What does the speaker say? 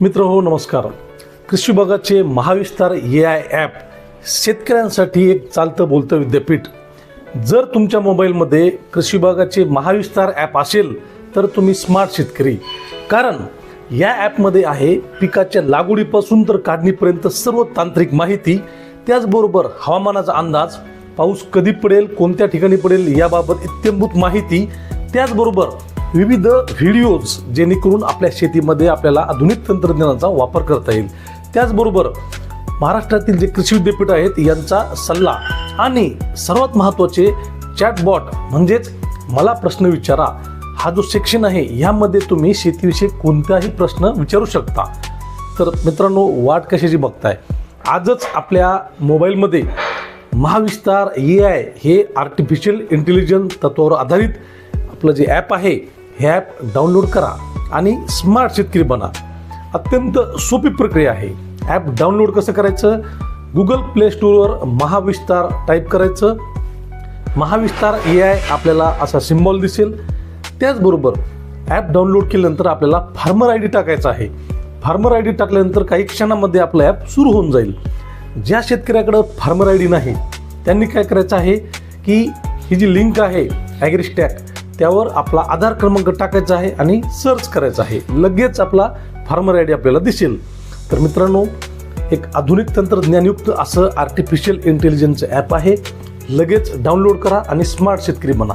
मित्र हो नमस्कार. कृषी विभागाचे महाविस्तार ए आय ॲप शेतकऱ्यांसाठी एक चालतं बोलतं विद्यापीठ. जर तुमच्या मोबाईलमध्ये कृषी विभागाचे महाविस्तार ॲप असेल तर तुम्ही स्मार्ट शेतकरी. कारण या ॲपमध्ये आहे पिकाच्या लागवडीपासून तर काढणीपर्यंत सर्व तांत्रिक माहिती. त्याचबरोबर हवामानाचा अंदाज पाऊस कधी पडेल कोणत्या ठिकाणी पडेल याबाबत इत्यंभूत माहिती. त्याचबरोबर विविध व्हिडिओज जेणेकरून आपल्या शेतीमध्ये आपल्याला आधुनिक तंत्रज्ञानाचा वापर करता येईल. त्याचबरोबर महाराष्ट्रातील जे कृषी विद्यापीठ आहेत यांचा सल्ला आणि सर्वात महत्त्वाचे चॅटबॉट म्हणजेच मला प्रश्न विचारा हा जो सेक्शन आहे यामध्ये तुम्ही शेतीविषयी कोणताही प्रश्न विचारू शकता. तर मित्रांनो वाट कशाची बघताय? आजच आपल्या मोबाईलमध्ये महाविस्तार ए आय हे आर्टिफिशियल इंटेलिजन्स तत्वावर आधारित आपलं जे ॲप आहे हे ॲप डाउनलोड करा आणि स्मार्ट शेतकरी बना. अत्यंत सोपी प्रक्रिया आहे. ॲप डाउनलोड कसं करायचं? गुगल प्ले स्टोअरवर महाविस्तार टाईप करायचं. महाविस्तार ए आय आपल्याला असा सिम्बॉल दिसेल. त्याचबरोबर ॲप डाउनलोड केल्यानंतर आपल्याला फार्मर आय डी टाकायचा आहे. फार्मर आय डी टाकल्यानंतर काही क्षणामध्ये आपलं ॲप सुरू होऊन जाईल. ज्या शेतकऱ्याकडं फार्मर आय डी नाही त्यांनी काय करायचं आहे की ही जी लिंक आहे ॲग्रिस्टॅक त्यावर आपला आधार क्रमांक टाकायचा आहे आणि सर्च करायचा आहे. लगेच आपला फार्मर आय डी आपल्याला दिसेल. तर मित्रांनो एक आधुनिक तंत्रज्ञानयुक्त असं आर्टिफिशियल इंटेलिजन्सचं ॲप आहे. लगेच डाउनलोड करा आणि स्मार्ट शेतकरी बना.